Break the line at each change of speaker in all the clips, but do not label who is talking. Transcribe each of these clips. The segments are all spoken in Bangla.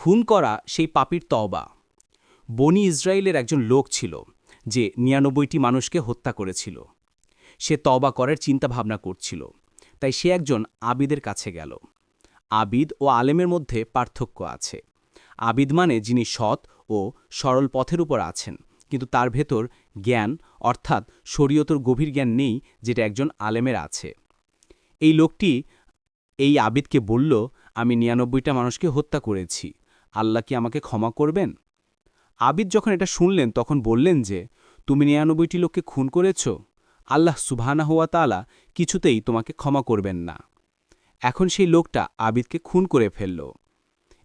খুন করা সেই পাপির তওবা। বনি ইসরায়েলের একজন লোক ছিল, যে নিরানব্বইটি মানুষকে হত্যা করেছিল। সে তওবা করার চিন্তা ভাবনা করছিল, তাই সে একজন আবিদের কাছে গেল। আবিদ ও আলেমের মধ্যে পার্থক্য আছে। আবিদ মানে যিনি সৎ ও সরল পথের উপর আছেন, কিন্তু তার ভেতর জ্ঞান, অর্থাৎ শরীয়তর গভীর জ্ঞান নেই, যেটা একজন আলেমের আছে। এই লোকটি এই আবিদকে বলল, আমি নিরানব্বইটা মানুষকে হত্যা করেছি। আল্লাহ কি আমাকে ক্ষমা করবেন? আবিদ যখন এটা শুনলেন, তখন বললেন যে, তুমি নিরানব্বইটি লোককে খুন করেছ? আল্লাহ সুবহানা হওয়া তালা কিছুতেই তোমাকে ক্ষমা করবেন না। এখন সেই লোকটা আবিদকে খুন করে ফেলল।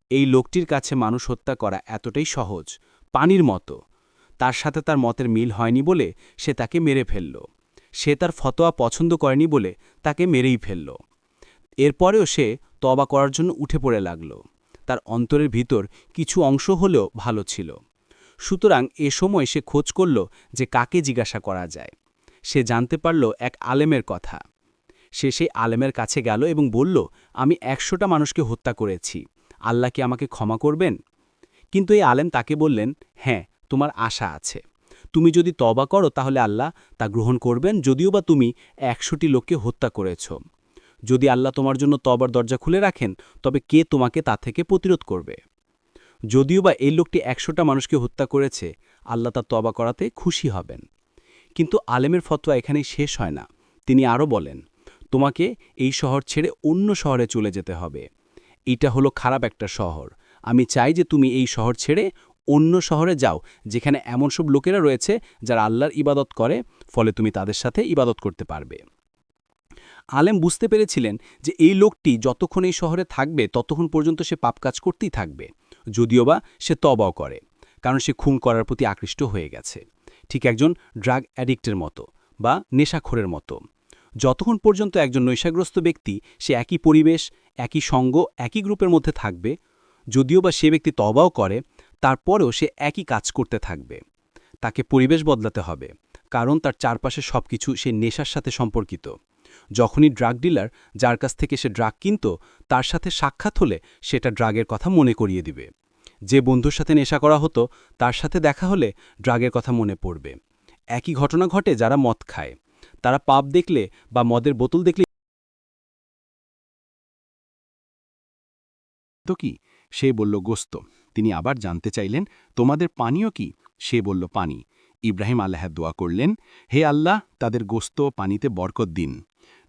এই লোকটির কাছে মানুষ হত্যা করা এতটাই সহজ, পানির মতো। তার সাথে তার মতের মিল হয়নি বলে সে তাকে মেরে ফেলল। সে তার ফতোয়া পছন্দ করেনি বলে তাকে মেরেই ফেলল। এরপরেও সে তবা করার জন্য উঠে পড়ে লাগল। তার অন্তরের ভিতর কিছু অংশ হলেও ভালো ছিল। সুতরাং এ সময় সে খোঁজ করল যে কাকে জিজ্ঞাসা করা যায়। সে জানতে পারল এক আলেমের কথা। সে সেই আলেমের কাছে গেল এবং বলল, আমি একশোটা মানুষকে হত্যা করেছি। আল্লাহ কি আমাকে ক্ষমা করবেন? কিন্তু এই আলেম তাকে বললেন হ্যাঁ তোমার আশা আছে। তুমি যদি তবা করো তাহলে আল্লাহ তা গ্রহণ করবেন, যদিও বা তুমি একশোটি লোককে হত্যা করেছ। যদি আল্লাহ তোমার জন্য তবার দরজা খুলে রাখেন, তবে কে তোমাকে তা থেকে প্রতিরোধ করবে? যদিও বা এই লোকটি একশোটা মানুষকে হত্যা করেছে, আল্লাহ তা তবা করাতে খুশি হবেন। কিন্তু আলেমের ফতোয়া এখানেই শেষ হয় না। তিনি আরও বলেন, তোমাকে এই শহর ছেড়ে অন্য শহরে চলে যেতে হবে। এটা হলো খারাপ একটা শহর। আমি চাই যে তুমি এই শহর ছেড়ে অন্য শহরে যাও, যেখানে এমন সব লোকেরা রয়েছে যারা আল্লাহর ইবাদত করে, ফলে তুমি তাদের সাথে ইবাদত করতে পারবে। আলেম বুঝতে পেরেছিলেন যে এই লোকটি যতক্ষণ এই শহরে থাকবে, ততক্ষণ পর্যন্ত সে পাপ কাজ করতেই থাকবে। যদিও বা সে তবাও করে, কারণ সে খুন করার প্রতি আকৃষ্ট হয়ে গেছে। ঠিক একজন ড্রাগ অ্যাডিক্টের মতো বা নেশাখোরের মতো। যতক্ষণ পর্যন্ত একজন নৈশাগ্রস্ত ব্যক্তি সে একই পরিবেশ, একই সঙ্গ, একই গ্রুপের মধ্যে থাকবে, যদিও বা সে ব্যক্তি তবাও করে, তারপরেও সে একই কাজ করতে থাকবে। তাকে পরিবেশ বদলাতে হবে, কারণ তার চারপাশে সব কিছু সে নেশার সাথে সম্পর্কিত। যখনই ড্রাগ ডিলার যার কাছ থেকে সে ড্রাগ কিনত, তার সাথে সাক্ষাৎ হলে সেটা ড্রাগের কথা মনে করিয়ে দিবে। যে বন্ধুর সাথে নেশা করা হতো, তার সাথে দেখা হলে ড্রাগের কথা মনে পড়বে। একই ঘটনা ঘটে যারা মদ খায়। তারা পাপ দেখলে বা মদের বোতল দেখলে
তো কি? সে বলল, গোস্ত, তিনি আবার জানতে চাইলেন, তোমাদের পানীয় কি? সে বলল, পানি। ইব্রাহিম আল্লাহ দোয়া করলেন, হে আল্লাহ, তাদের গোস্ত পানিতে বরকত দিন।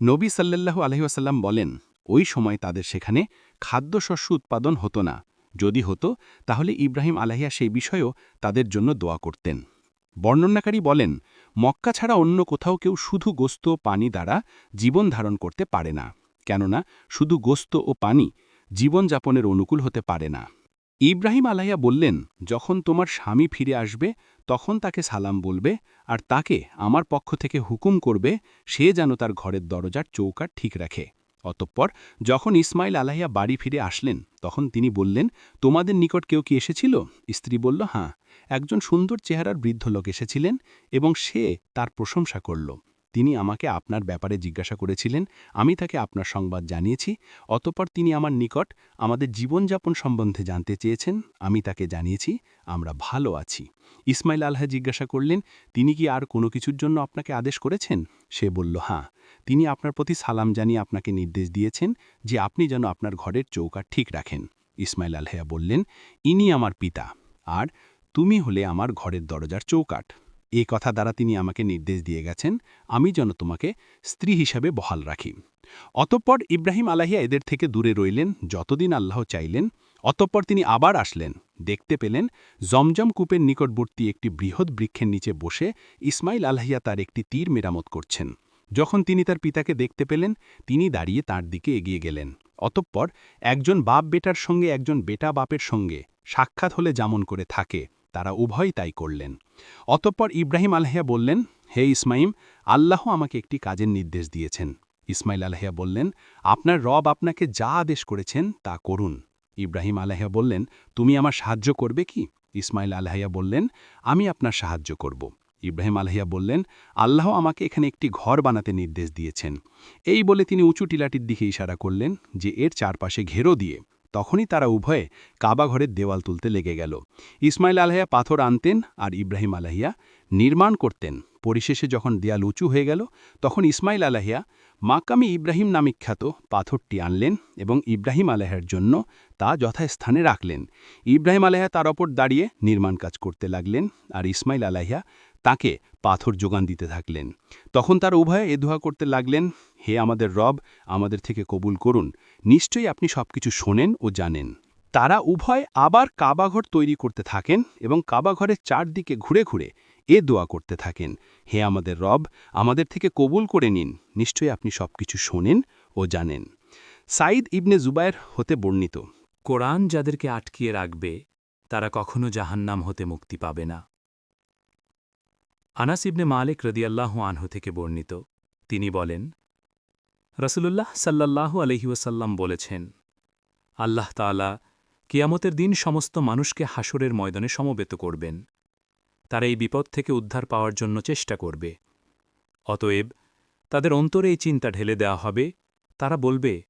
নবী সাল্লাল্লাহু আলহিহাসাল্লাম বলেন, ওই সময় তাদের সেখানে খাদ্যশস্য উৎপাদন হতো না। যদি হতো, তাহলে ইব্রাহিম আলাহিয়া সেই বিষয়েও তাদের জন্য দোয়া করতেন। বর্ণনাকারী বলেন, মক্কা ছাড়া অন্য কোথাও কেউ শুধু গোস্ত ও পানি দ্বারা জীবন ধারণ করতে পারে না। কেননা, শুধু গোস্ত ও পানি জীবনযাপনের অনুকূল হতে পারে না। ইব্রাহিম আলাইয়া বললেন, যখন তোমার স্বামী ফিরে আসবে, তখন তাকে সালাম বলবে, আর তাকে আমার পক্ষ থেকে হুকুম করবে, সে যেন তার ঘরের দরজার চৌকাট ঠিক রাখে। অতঃপর যখন ইসমাইল আলাইয়া বাড়ি ফিরে আসলেন, তখন তিনি বললেন, তোমাদের নিকট কেউ কি এসেছিল? স্ত্রী বলল হাঁ একজন সুন্দর চেহারার বৃদ্ধ লোক এসেছিলেন, এবং সে তার প্রশংসা করল। তিনি আমাকে আপনার ব্যাপারে জিজ্ঞাসা করেছিলেন, আমি তাকে আপনার সংবাদ জানিয়েছি, অতপর তিনি আমার নিকট আমাদের জীবনযাপন সম্বন্ধে জানতে চেয়েছেন, আমি তাকে জানিয়েছি, আমরা ভালো আছি। ইসমাইল আলহা জিজ্ঞাসা করলেন, তিনি কি আর কোনো কিছুর জন্য আপনাকে আদেশ করেছেন? সে বলল হাঁ তিনি আপনার প্রতি সালাম জানিয়ে আপনাকে নির্দেশ দিয়েছেন যে আপনি যেন আপনার ঘরের চৌকাট ঠিক রাখেন। ইসমাইল আলহাইয়া বললেন, ইনি আমার পিতা, আর তুমি হলে আমার ঘরের দরজার চৌকাট এ কথা দ্বারা তিনি আমাকে নির্দেশ দিয়ে গেছেন, আমি যেন তোমাকে স্ত্রী হিসাবে বহাল রাখি। অতঃপর ইব্রাহিম আলাহিয়া এদের থেকে দূরে রইলেন, যতদিন আল্লাহ চাইলেন, অতঃপর তিনি আবার আসলেন। দেখতে পেলেন, জমজম কূপের নিকটবর্তী একটি বৃহৎ বৃক্ষের নিচে বসে ইসমাইল আলাহিয়া তার একটি তীর মেরামত করছেন। যখন তিনি তার পিতাকে দেখতে পেলেন, তিনি দাঁড়িয়ে তার দিকে এগিয়ে গেলেন। অতঃপর একজন বাপ বেটার সঙ্গে একজন বেটা বাপের সঙ্গে সাক্ষাৎ হলে যেমন করে থাকে তারা উভয়ই তাই করলেন। অতঃপর ইব্রাহিম আলহিয়া বললেন, হে ইসমাইম আল্লাহ আমাকে একটি কাজের নির্দেশ দিয়েছেন। ইসমাইল আলহিয়া বললেন, আপনার রব আপনাকে যা আদেশ করেছেন তা করুন। ইব্রাহিম আলহিয়া বললেন, তুমি আমার সাহায্য করবে কি? ইসমাইল আলহিয়া বললেন, আমি আপনার সাহায্য করব। ইব্রাহিম আলহিয়া বললেন, আল্লাহ আমাকে এখানে একটি ঘর বানাতে নির্দেশ দিয়েছেন। এই বলে তিনি উঁচু টিলাটির দিকে ইশারা করলেন, যে এর চারপাশে ঘেরো দিয়ে
তখনই তারা উভয়ে কাবা ঘরের দেওয়াল তুলতে লেগে গেল। ইসমাইল আলহিয়া পাথর আনতেন আর ইব্রাহিম আলাহিয়া নির্মাণ করতেন। পরিশেষে যখন দেয়াল উঁচু হয়ে গেল, তখন ইসমাইল আলাহিয়া মাকামি ইব্রাহিম নামিক খ্যাত পাথরটি আনলেন এবং ইব্রাহিম আলাহের জন্য তা যথাস্থানে রাখলেন। ইব্রাহিম আলাহিয়া তার ওপর দাঁড়িয়ে নির্মাণ কাজ করতে লাগলেন আর ইসমাইল আলাহিয়া তাকে পাথর যোগান দিতে থাকলেন। তখন তার উভয়ে এ করতে লাগলেন, হে আমাদের রব, আমাদের থেকে কবুল করুন। নিশ্চয়ই আপনি সবকিছু শোনেন ও জানেন। তারা উভয় আবার কাবাঘর তৈরি করতে থাকেন এবং কাবাঘরের চারদিকে ঘুরে ঘুরে এ দোয়া করতে থাকেন, হে আমাদের রব, আমাদের থেকে কবুল করে নিন। নিশ্চয়ই আপনি সবকিছু শোনেন ও জানেন। সাইদ ইবনে জুবায়ের হতে বর্ণিত,
কোরআন যাদেরকে আটকিয়ে রাখবে, তারা কখনো জাহান্নাম হতে মুক্তি পাবে না। আনাস ইবনে মালিক রদিয়াল্লাহ আনহু থেকে বর্ণিত। তিনি বলেন, রসুলুল্লাহ সাল্লাল্লাহু আলহিউসাল্লাম বলেছেন, আল্লাহ তালা কিয়ামতের দিন সমস্ত মানুষকে হাসরের ময়দানে সমবেত করবেন। তারা এই বিপদ থেকে উদ্ধার পাওয়ার জন্য চেষ্টা করবে। অতএব তাদের অন্তরে এই চিন্তা ঢেলে দেওয়া হবে। তারা বলবে,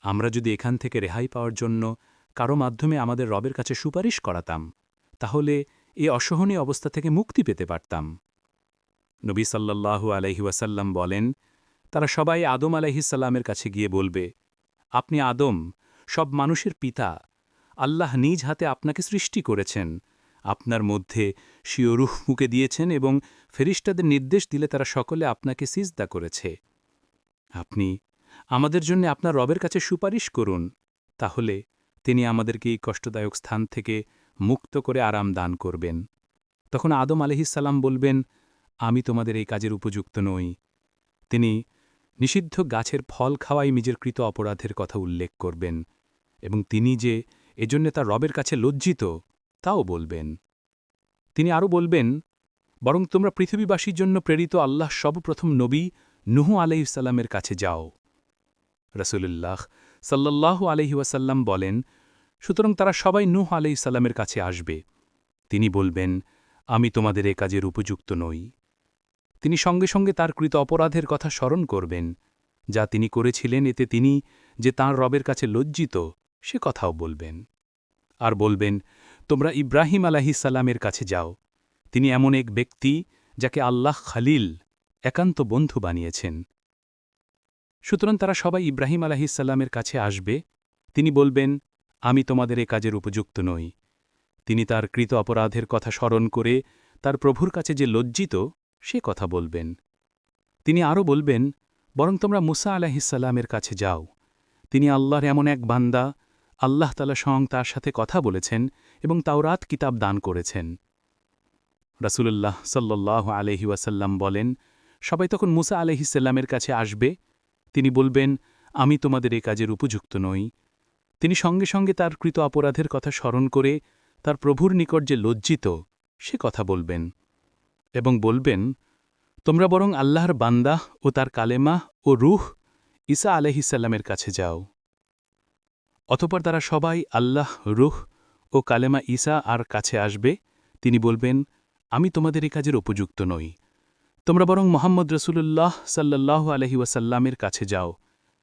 আমরা যদি এখান থেকে রেহাই পাওয়ার জন্য কারও মাধ্যমে আমাদের রবের কাছে সুপারিশ করাতাম, তাহলে এ অসহনীয় অবস্থা থেকে মুক্তি পেতে পারতাম। নবী সাল্লাল্লাহু আলহি ওয়াসাল্লাম বলেন, তারা সবাই আদম আলাইহিসাল্লামের কাছে গিয়ে বলবে, আপনি আদম, সব মানুষের পিতা, আল্লাহ নিজ হাতে আপনাকে সৃষ্টি করেছেন। আপনার মধ্যে স্বীয় রুহ মুকে দিয়েছেন এবং ফেরিস্টাদের নির্দেশ দিলে তারা সকলে আপনাকে সিজদা করেছে। আপনি আমাদের জন্য আপনার রবের কাছে সুপারিশ করুন। তাহলে তিনি আমাদেরকে এই কষ্টদায়ক স্থান থেকে মুক্ত করে আরাম দান করবেন। তখন আদম আলহিসাল্লাম বলবেন আমি তোমাদের এই কাজের উপযুক্ত নই। তিনি নিষিদ্ধ গাছের ফল খাওয়াই নিজের কৃত অপরাধের কথা উল্লেখ করবেন এবং তিনি যে এজন্য তার রবের কাছে লজ্জিত, তাও বলবেন। তিনি আরও বলবেন, বরং তোমরা পৃথিবীবাসীর জন্য প্রেরিত আল্লাহ সর্বপ্রথম নবী নুহু আলাইসাল্লামের কাছে যাও। রসুলুল্লাহ সাল্লাল্লাহু আলহি ওয়াসাল্লাম বলেন, সুতরাং তারা সবাই নূহ আলাইসাল্লামের কাছে আসবে। তিনি বলবেন, আমি তোমাদের এ কাজের উপযুক্ত নই। তিনি সঙ্গে সঙ্গে তার কৃত অপরাধের কথা স্মরণ করবেন। যা তিনি করেছিলেন, এতে তিনি যে তাঁর রবের কাছে লজ্জিত, সে কথাও বলবেন। আর বলবেন, তোমরা ইব্রাহিম আলাহিসাল্লামের কাছে যাও। তিনি এমন এক ব্যক্তি যাকে আল্লাহ খালিল, একান্ত বন্ধু বানিয়েছেন। সুতরাং তারা সবাই ইব্রাহিম আলাহিসাল্লামের কাছে আসবে। তিনি বলবেন, আমি তোমাদের এ কাজের উপযুক্ত নই। তিনি তার কৃত অপরাধের কথা স্মরণ করে তার প্রভুর কাছে যে লজ্জিত সে কথা বলবেন। তিনি আরও বলবেন, বরং তোমরা মুসা আলাহিসাল্লামের কাছে যাও। তিনি আল্লাহর এমন এক বান্দা, আল্লাহ তালা স্বয়ং তার সাথে কথা বলেছেন এবং তাওরাত কিতাব দান করেছেন। রাসুলুল্লাহ সাল্লাহ আলহি ওয়াসাল্লাম বলেন, সবাই তখন মুসা আলহিসাল্লামের কাছে আসবে। তিনি বলবেন, আমি তোমাদের এ কাজের উপযুক্ত নই। তিনি সঙ্গে সঙ্গে তার কৃত অপরাধের কথা স্মরণ করে তার প্রভুর নিকট যে লজ্জিত, সে কথা বলবেন। এবং বলবেন, তোমরা বরং আল্লাহর বান্দা ও তার কালেমা ও রুহ ঈসা আলহিসাল্লামের কাছে যাও। অতপর তারা সবাই আল্লাহ, রুহ ও কালেমা ঈসা আর কাছে আসবে। তিনি বলবেন, আমি তোমাদের এই কাজের উপযুক্ত নই। তোমরা বরং মোহাম্মদ রসুল্লাহ সাল্লাহ আলহি ওয়াসাল্লামের কাছে যাও।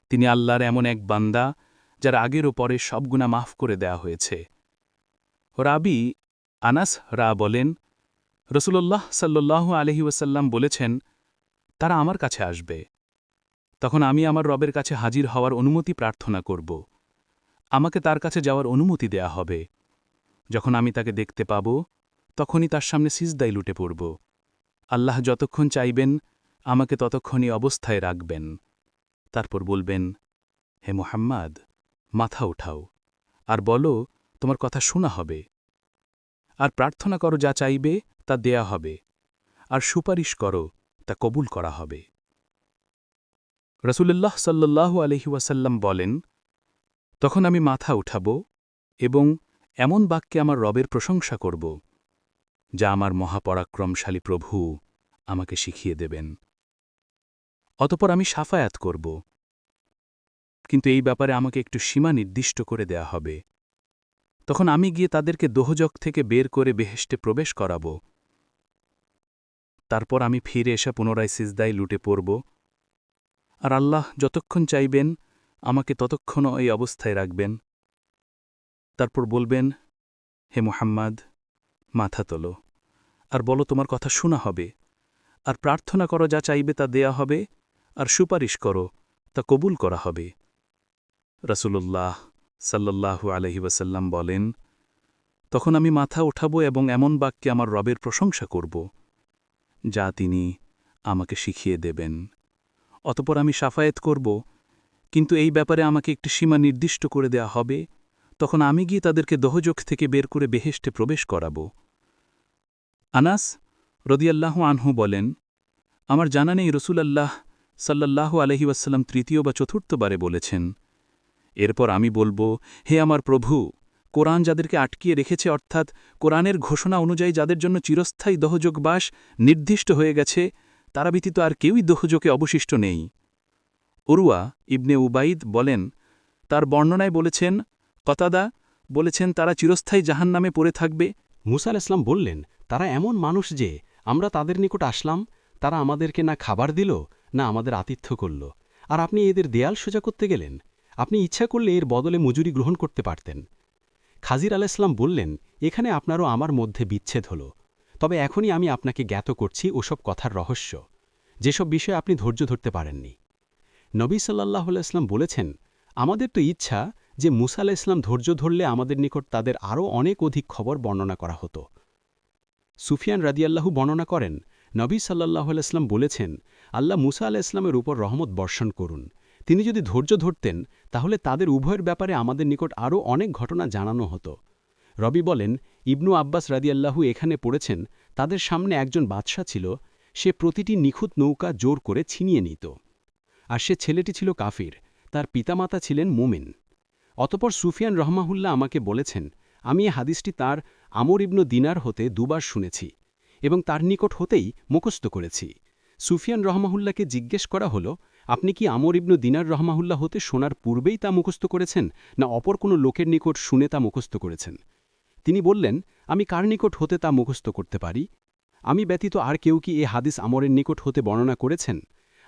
তিনি আল্লাহর এমন এক বান্দা, যার আগের ও পরে সব গুণা মাফ করে দেয়া হয়েছে। রাবি আনাস রা বলেন রসুল্লাহ সাল্লাহ আলহি ওয়াসাল্লাম বলেছেন, তারা আমার কাছে আসবে। তখন আমি আমার রবের কাছে হাজির হওয়ার অনুমতি প্রার্থনা করব। আমাকে তার কাছে যাওয়ার অনুমতি দেয়া হবে। যখন আমি তাকে দেখতে পাব, তখনই তার সামনে সিজদাই লুটে পড়ব। আল্লাহ যতক্ষণ চাইবেন, আমাকে ততক্ষণই অবস্থায় রাখবেন। তারপর বলবেন, হে মোহাম্মদ, মাথা উঠাও। আর বলো, তোমার কথা শোনা হবে। আর প্রার্থনা করো যা চাইবে তা দেয়া হবে, আর সুপারিশ করো, তা কবুল করা হবে। রসুল্লাহ সাল্লাহ ওয়াসাল্লাম বলেন, তখন আমি মাথা উঠাব এবং এমন বাক্যে আমার রবের প্রশংসা করব, যা আমার মহাপরাক্রমশালী প্রভু আমাকে শিখিয়ে দেবেন। অতপর আমি সাফায়াত করব, কিন্তু এই ব্যাপারে আমাকে একটু সীমা নির্দিষ্ট করে দেয়া হবে। তখন আমি গিয়ে তাদেরকে দোহজক থেকে বের করে বেহেষ্টে প্রবেশ করাব তারপর আমি ফিরে এসে পুনরায় সিজদায় লুটে পড়ব। আর আল্লাহ যতক্ষণ চাইবেন, আমাকে ততক্ষণও এই অবস্থায় রাখবেন।
তারপর বলবেন, হে মুহাম্মদ, মাথা তোলো। আর বলো, তোমার কথা শোনা হবে। আর প্রার্থনা করো, যা চাইবে তা দেয়া হবে। আর সুপারিশ করো, তা কবুল করা হবে। রসুল্লাহ সাল্লাল্লাহু আলহি ওয়াসাল্লাম বলেন, তখন আমি মাথা ওঠাবো এবং এমন বাক্যে আমার রবের প্রশংসা করব। যা তিনি আমাকে শিখিয়ে দেবেন। অতপর আমি সাফায়েত করব, কিন্তু এই ব্যাপারে আমাকে একটি সীমা নির্দিষ্ট করে দেয়া হবে, তখন আমি গিয়ে তাদেরকে দহযোগ থেকে বের করে বেহেস্টে প্রবেশ করাব। আনাস রদিয়াল্লাহ আনহু বলেন, আমার জানা নেই রসুলাল্লাহ সাল্লাল্লাহু আলহি ওয়াসাল্লাম তৃতীয় বা চতুর্থবারে বলেছেন। এরপর আমি বলব, হে আমার প্রভু কোরআন যাদেরকে আটকিয়ে রেখেছে অর্থাৎ কোরআনের ঘোষণা অনুযায়ী যাদের জন্য চিরস্থায়ী দহযোগবাস নির্দিষ্ট হয়ে গেছে, তারা ব্যতীত আর কেউই দহযোগে অবশিষ্ট নেই। উরুয়া ইবনে উবাইদ বলেন, তার বর্ণনায় বলেছেন, কতাদা বলেছেন, তারা চিরস্থায়ী জাহান নামে পড়ে থাকবে।
মুসা আল ইসলাম বললেন, তারা এমন মানুষ যে, আমরা তাদের নিকট আসলাম, তারা আমাদেরকে না খাবার দিল, না আমাদের আতিথ্য করল। আর আপনি এদের দেয়াল সোজা করতে গেলেন। আপনি ইচ্ছা করলে এর বদলে মজুরি গ্রহণ করতে পারতেন। খাজির আল ইসলাম বললেন, এখানে আপনারও আমার মধ্যে বিচ্ছেদ হল। তবে এখনই আমি আপনাকে জ্ঞাত করছি ওসব কথার রহস্য। যেসব বিষয়ে আপনি ধৈর্য ধরতে পারেননি। নবী সাল্লাহ ইসলাম বলেছেন, আমাদের তো ইচ্ছা যে মুসা আলাহ ইসলাম ধৈর্য ধরলে আমাদের নিকট তাদের আরও অনেক অধিক খবর বর্ণনা করা হতো। সুফিয়ান রাদিয়াল্লাহু বর্ণনা করেন, নবী সাল্লাহ ইসলাম বলেছেন, আল্লাহ মুসা আলাহ ইসলামের উপর রহমত বর্ষণ করুন। তিনি যদি ধৈর্য ধরতেন, তাহলে তাদের উভয়ের ব্যাপারে আমাদের নিকট আরও অনেক ঘটনা জানানো হতো। রবি বলেন, ইবনু আব্বাস রাদিয়াল্লাহু এখানে পড়েছেন, তাদের সামনে একজন বাদশাহ ছিল, সে প্রতিটি নিখুঁত নৌকা জোর করে ছিনিয়ে নিত। আর সে ছেলেটি ছিল কাফির, তার পিতামাতা ছিলেন মুমিন। অতপর সুফিয়ান রহমাহুল্লাহ আমাকে বলেছেন, আমি এ হাদিসটি তার আমর ইবনু দিনার হতে দুবার শুনেছি এবং তার নিকট হতেই মুখস্থ করেছি। সুফিয়ান রহমাহুল্লাহকে জিজ্ঞেস করা হল, আপনি কি আমর ইবনু দিনার রহমাহুল্লাহ হতে শোনার পূর্বেই তা মুখস্থ করেছেন, না অপর কোনো লোকের নিকট শুনে তা মুখস্থ করেছেন? তিনি বললেন, আমি কার নিকট হতে তা মুখস্থ করতে পারি? আমি ব্যতীত আর কেউ কি এ হাদিস আমরের নিকট হতে বর্ণনা করেছেন?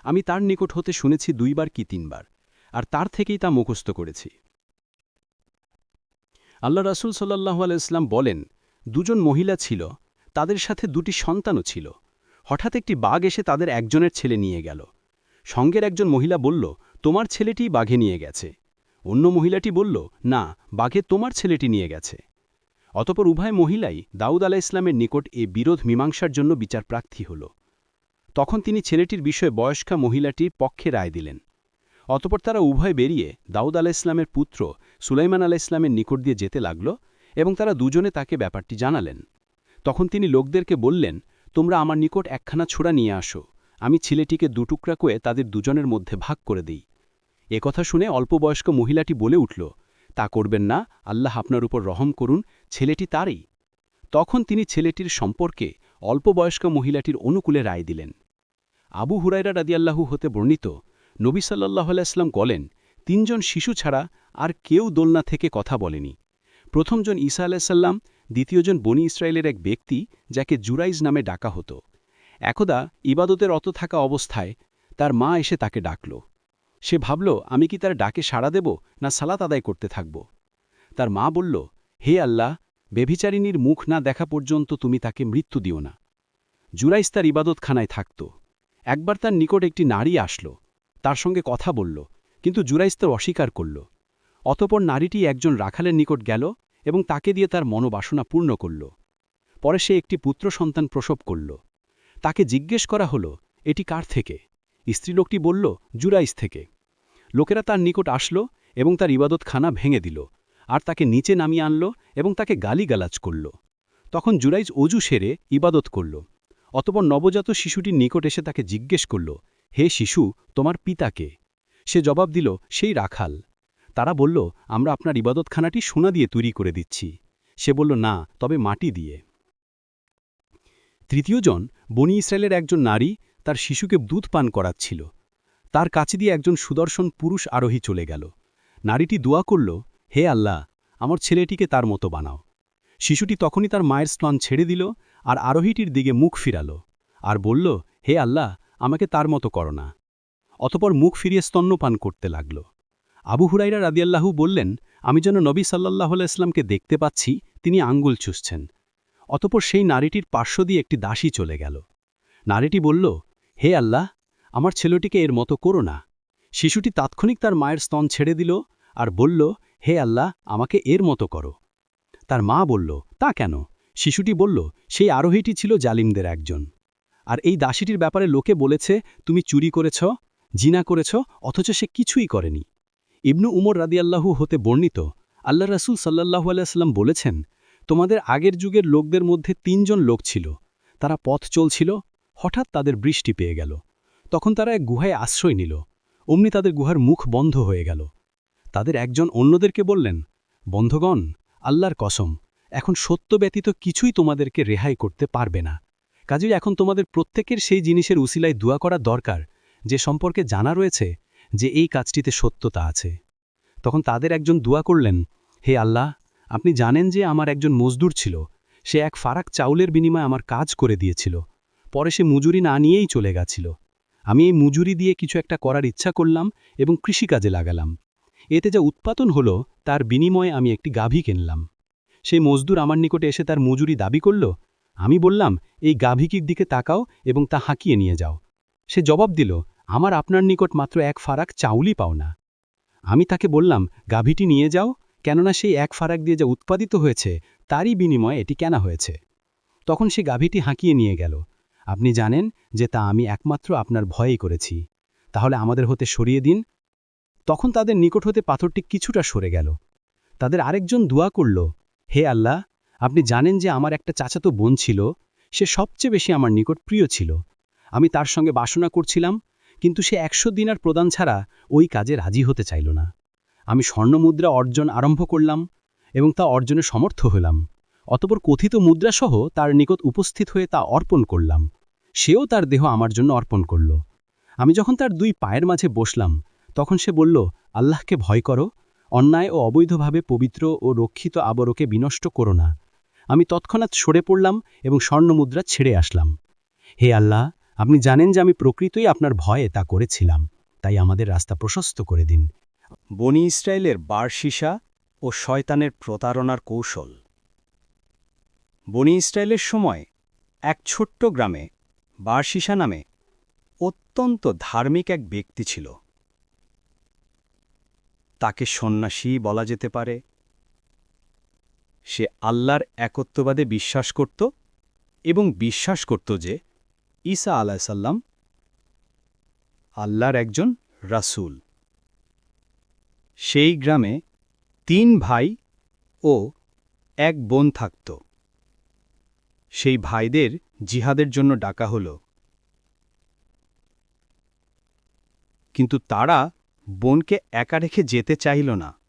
আমি তার নিকট হতে শুনেছি দুইবার কি তিনবার, আর তার থেকেই তা মুখস্থ করেছি। আল্লাহ রাসুল সাল্লাহ আলাইসলাম বলেন, দুজন মহিলা ছিল, তাদের সাথে দুটি সন্তানও ছিল। হঠাৎ একটি বাঘ এসে তাদের একজনের ছেলে নিয়ে গেল। সঙ্গের একজন মহিলা বলল, তোমার ছেলেটি বাঘে নিয়ে গেছে। অন্য মহিলাটি বলল, না, বাঘে তোমার ছেলেটি নিয়ে গেছে। অতপর উভয় মহিলাই দাউদ আলাহ ইসলামের নিকট এ বিরোধ মীমাংসার জন্য বিচার প্রার্থী হল। তখন তিনি ছেলেটির বিষয়ে বয়স্কা মহিলাটির পক্ষে রায় দিলেন। অতপর তারা উভয় বেরিয়ে দাউদ আলাহ ইসলামের পুত্র সুলাইমান আলাহ ইসলামের নিকট দিয়ে যেতে লাগল এবং তারা দুজনে তাকে ব্যাপারটি জানালেন। তখন তিনি লোকদেরকে বললেন তোমরা আমার নিকট একখানা ছোড়া নিয়ে আসো। আমি ছেলেটিকে দুটুকরা করে তাদের দুজনের মধ্যে ভাগ করে দিই। কথা শুনে অল্পবয়স্ক মহিলাটি বলে উঠল, তা করবেন না, আল্লাহ আপনার উপর রহম করুন, ছেলেটি তারই। তখন তিনি ছেলেটির সম্পর্কে অল্পবয়স্ক মহিলাটির অনুকূলে রায় দিলেন। আবু হুরাইরা রাদিয়াল্লাহু হতে বর্ণিত, নবী সাল্লাহ আলাইসলাম বলেন, তিনজন শিশু ছাড়া আর কেউ দোলনা থেকে কথা বলেনি। প্রথমজন ঈসা আলাইসাল্লাম দ্বিতীয়জন বনি ইসরায়েলের এক ব্যক্তি, যাকে জুরাইজ নামে ডাকা হতো। একদা ইবাদতের অত থাকা অবস্থায় তার মা এসে তাকে ডাকল। সে ভাবল, আমি কি তার ডাকে সাড়া দেব, না সালাত আদায় করতে থাকব? তার মা বলল, হে আল্লাহ বেভিচারিণীর মুখ না দেখা পর্যন্ত তুমি তাকে মৃত্যু দিও না। জুরাইজ তার ইবাদতখানায় থাকত। একবার তার নিকট একটি নারী আসল, তার সঙ্গে কথা বলল, কিন্তু জুরাইজ তার অস্বীকার করল। অতপর নারীটি একজন রাখালের নিকট গেল এবং তাকে দিয়ে তার মনোবাসনা পূর্ণ করল। পরে সে একটি পুত্র সন্তান প্রসব করল। তাকে জিজ্ঞেস করা হল, এটি কার থেকে? স্ত্রীলোকটি বলল, জুরাইস থেকে। লোকেরা তার নিকট আসল এবং তার ইবাদতখানা ভেঙে দিল, আর তাকে নিচে নামিয়ে আনল এবং তাকে গালিগালাজ করল। তখন জুরাইজ অজু সেরে ইবাদত করল। অতপর নবজাত শিশুটির নিকট এসে তাকে জিজ্ঞেস করল, হে শিশু, তোমার পিতাকে সে জবাব দিল, সেই রাখাল। তারা বলল, আমরা আপনার ইবাদতখানাটি সোনা দিয়ে তৈরি করে দিচ্ছি। সে বলল, না, তবে মাটি দিয়ে। তৃতীয়জন বনি ইসরায়েলের একজন নারী তার শিশুকে দুধ পান করাচ্ছিল। তার কাছে দিয়ে একজন সুদর্শন পুরুষ আরোহী চলে গেল। নারীটি দোয়া করল, হে আল্লাহ, আমার ছেলেটিকে তার মতো বানাও। শিশুটি তখনই তার মায়ের স্তন ছেড়ে দিল আর আরোহীটির দিকে মুখ ফিরাল আর বলল, হে আল্লাহ, আমাকে তার মতো করো না। অতপর মুখ ফিরিয়ে স্তন্যপান করতে লাগল। আবু হুরাইরা রাদিয়াল্লাহু বললেন, আমি যেন নবী সাল্লাহ ইসলামকে দেখতে পাচ্ছি, তিনি আঙ্গুল চুষছেন। অতপর সেই নারীটির পার্শ্ব দিয়ে একটি দাসী চলে গেল। নারীটি বলল, হে আল্লাহ, আমার ছেলেটিকে এর মতো করো না। শিশুটি তাৎক্ষণিক তার মায়ের স্তন ছেড়ে দিল আর বলল, হে আল্লাহ, আমাকে এর মতো করো। তার মা বলল, তা কেন? শিশুটি বলল, সেই আরোহীটি ছিল জালিমদের একজন। আর এই দাসীটির ব্যাপারে লোকে বলেছে, তুমি চুরি করেছ, জিনা করেছ, অথচ সে কিছুই করেনি। ইবনু উমর রাদিয়াল্লাহু হতে বর্ণিত, আল্লাহ রাসুল সাল্লাহু আলাইসাল্লাম বলেছেন, তোমাদের আগের যুগের লোকদের মধ্যে তিনজন লোক ছিল। তারা পথ চলছিল, হঠাৎ তাদের বৃষ্টি পেয়ে গেল। তখন তারা এক গুহায় আশ্রয় নিল। অমনি তাদের গুহার মুখ বন্ধ হয়ে গেল। তাদের একজন অন্যদেরকে বললেন, বন্ধগণ, আল্লাহর কসম, এখন সত্য ব্যতীত কিছুই তোমাদেরকে রেহাই করতে পারবে না। কাজেই এখন তোমাদের প্রত্যেকের সেই জিনিসের উসিলায় দোয়া করা দরকার, যে সম্পর্কে জানা রয়েছে যে এই কাজটিতে সত্যতা আছে। তখন তাদের একজন দোয়া করলেন, হে আল্লাহ, আপনি জানেন যে আমার একজন মজদুর ছিল। সে এক ফারাক চাউলের বিনিময়ে আমার কাজ করে দিয়েছিল। পরে সে মজুরি না নিয়েই চলে গেছিল। আমি এই মজুরি দিয়ে কিছু একটা করার ইচ্ছা করলাম এবং কৃষিকাজে লাগালাম। এতে যা উৎপাদন হলো, তার বিনিময়ে আমি একটি গাভী কিনলাম। সেই মজদুর আমার নিকটে এসে তার মজুরি দাবি করল। আমি বললাম, এই গাভীকির দিকে তাকাও এবং তা হাঁকিয়ে নিয়ে যাও। সে জবাব দিল আমার আপনার নিকট মাত্র এক ফারাক চাউলই পাও না। আমি তাকে বললাম, গাভীটি নিয়ে যাও, কেননা সেই এক ফারাক দিয়ে যা উৎপাদিত হয়েছে, তারই বিনিময়ে এটি কেনা হয়েছে। তখন সে গাভীটি হাঁকিয়ে নিয়ে গেল। আপনি জানেন যে তা আমি একমাত্র আপনার ভয়েই করেছি। তাহলে আমাদের হতে সরিয়ে দিন। তখন তাদের নিকট হতে পাথরটি কিছুটা সরে গেল। তাদের আরেকজন দোয়া করল, হে আল্লাহ, আপনি জানেন যে আমার একটা চাচাতো বোন ছিল, সে সবচেয়ে বেশি আমার নিকট প্রিয় ছিল। আমি তার সঙ্গে বাসনা করছিলাম কিন্তু সে একশো দিনার প্রদান ছাড়া ওই কাজে রাজি হতে চাইল না। আমি স্বর্ণমুদ্রা অর্জন আরম্ভ করলাম এবং তা অর্জনে সমর্থ হলাম। অতপর কথিত মুদ্রাসহ তার নিকট উপস্থিত হয়ে তা অর্পণ করলাম। সেও তার দেহ আমার জন্য অর্পণ করল। আমি যখন তার দুই পায়ের মাঝে বসলাম, তখন সে বলল, আল্লাহকে ভয় করো, অন্যায় ও অবৈধভাবে পবিত্র ও রক্ষিত আবরকে বিনষ্ট করো না। আমি তৎক্ষণাৎ সরে পড়লাম এবং স্বর্ণমুদ্রা ছেড়ে আসলাম। হে আল্লাহ আপনি জানেন যে আমি প্রকৃতই আপনার ভয়ে তা করেছিলাম, তাই আমাদের রাস্তা প্রশস্ত করে দিন।
বনি ইসরায়েলের বারশিসা ও শয়তানের প্রতারণার কৌশল। বনি ইসরায়েলের সময় এক ছোট্ট গ্রামে বারশিসা নামে অত্যন্ত ধার্মিক এক ব্যক্তি ছিল। তাকে সন্ন্যাসী বলা যেতে পারে। সে আল্লাহর একত্ববাদে বিশ্বাস করত এবং বিশ্বাস করত যে ঈসা আলাইসাল্লাম আল্লাহর একজন রাসূল। সেই গ্রামে তিন ভাই ও এক বোন থাকত। সেই ভাইদের জিহাদের জন্য ডাকা হল। কিন্তু তারা বোনকে একা রেখে যেতে চাইল না।